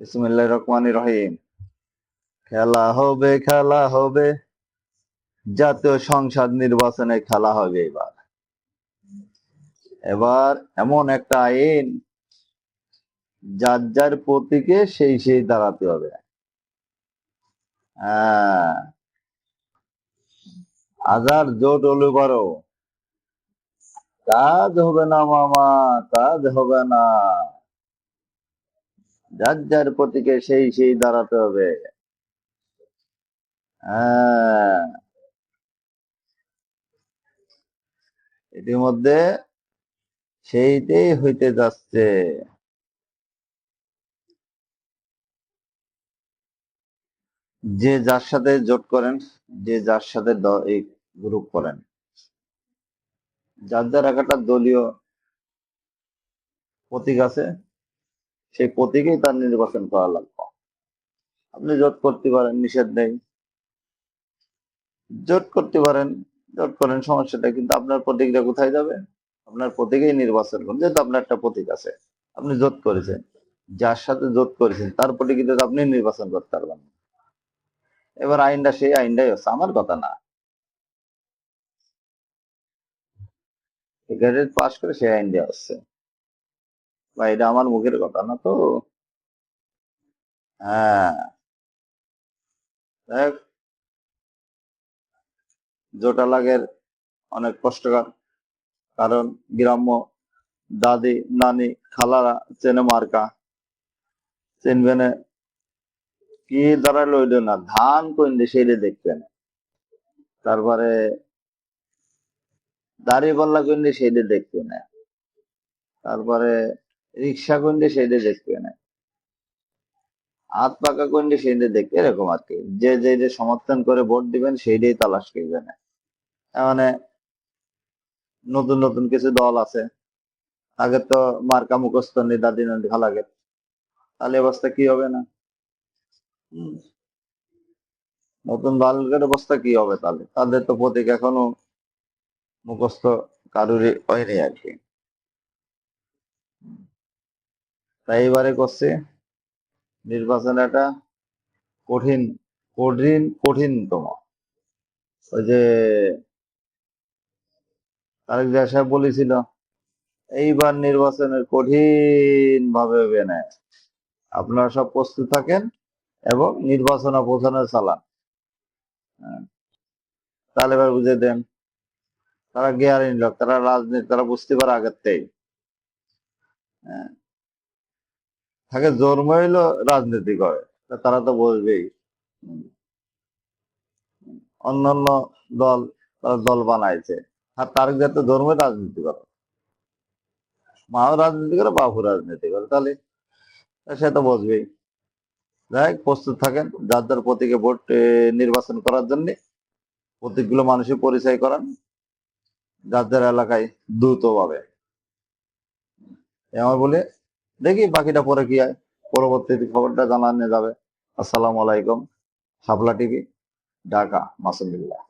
বিসমুল্লাহ রহমান রহিম। খেলা হবে খেলা হবে। জাতীয় সংসদ নির্বাচনে খেলা হবে এবার। এবার এমন একটা আইন, যার যার প্রতীকে সেই সেই দাঁড়াতে হবে। হ্যাঁ। হাজার জোট হলে পারো। কাজ হবে না মামা কাজ হবে না। যার যার প্রতীকে সেই সেই দাঁড়াতে হবে। হ্যাঁ। ইতিমধ্যে সেইটাই হইতে যাচ্ছে। যে যার সাথে জোট করেন, যে যার সাথে এই গ্রুপ করেন। যার যার একটা দলীয় প্রতীক আছে সেই প্রতীকেই তার নির্বাচন করা লাগবে আপনি জোট করতে পারেন, নিষেধ নেই। জোট করতে পারেন, জোট করেন সমস্যাটা কিন্তু আপনার প্রতীকটা কোথায় যাবে? আপনার প্রতীকেই নির্বাচন করুন, যেহেতু আপনার একটা প্রতীক আছে। আপনি জোট করেছেন, যার সাথে জোট করেছেন, তার প্রতীকে তো আপনি নির্বাচন করতে পারবেন এবার আইনটা সেই আইনটাই হচ্ছে আমার কথা না। গ্রেড পাস করে সেই আইনটা হচ্ছে বা এটা আমার মুখের কথা না তো? হ্যাঁ। দেখ জোটালাগের অনেক কষ্টকর। কারণ গ্রাম্য দাদি, নানি, খালারা চেনে মার্কা। চিনবে কি দ্বারা লইল না? ধান কইন্দে সেইটা দেখবে না। তারপরে দাড়ি পাল্লা কইন্দে সেইটা দেখবে না। তারপরে রিক্সা কইন্দে সেইটা দেখবে না হাত পাকা কইন্দে সেইটা দেখবে এরকম আর কি। যে যে যে সমর্থন করে ভোট দিবেন, সেইটাই তালাশ করবে না মানে নতুন নতুন কিছু দল আছে। আগে তো মার্কা মুখস্থ নেই দাদি নাদি খালাগে তাহলে অবস্থা কি হবে না। নতুন দলের অবস্থা কি হবে তাহলে? তাদের তো প্রতীক এখনও মুখস্থ কারুরই হয়নি আর কি। তাই এবারে করছে নির্বাচন একটা কঠিন কঠিন, কঠিনতম। ওই যে তারেক জিয়া সাহেব বলেছিল, এইবার নির্বাচনের কঠিন ভাবে হবে না আপনারা সব প্রস্তুত থাকেন এবং নির্বাচন পৌঁছানোর চালান। হ্যাঁ। তাহলে এবার বুঝে দেন, তারা গিয়ারিন লোক, তারা রাজনীতি, তারা বুঝতে পারে আগের থেকেই। থাকে জন্ম হইল রাজনীতি করে। তারা তো বলবেই। অন্যান্য দল তারা দল বানাইছে। আর তার যাতে ধর্মে রাজনীতি করে। মাও রাজনীতি করে বাবু রাজনীতি করে। তাহলে সে তো বসবেই। যাই প্রস্তুত থাকেন। যার যার প্রতীকে ভোট নির্বাচন করার জন্য প্রতীকগুলো মানুষের পরিচয় করান। যার যার এলাকায় দ্রুত ভাবে আমার বলে দেখি বাকিটা পরে কি হয়। পরবর্তী খবরটা জানানো যাবে। আসসালামু আলাইকুম, হাবলা টিভি, ঢাকা, মাসুদুল্লাহ।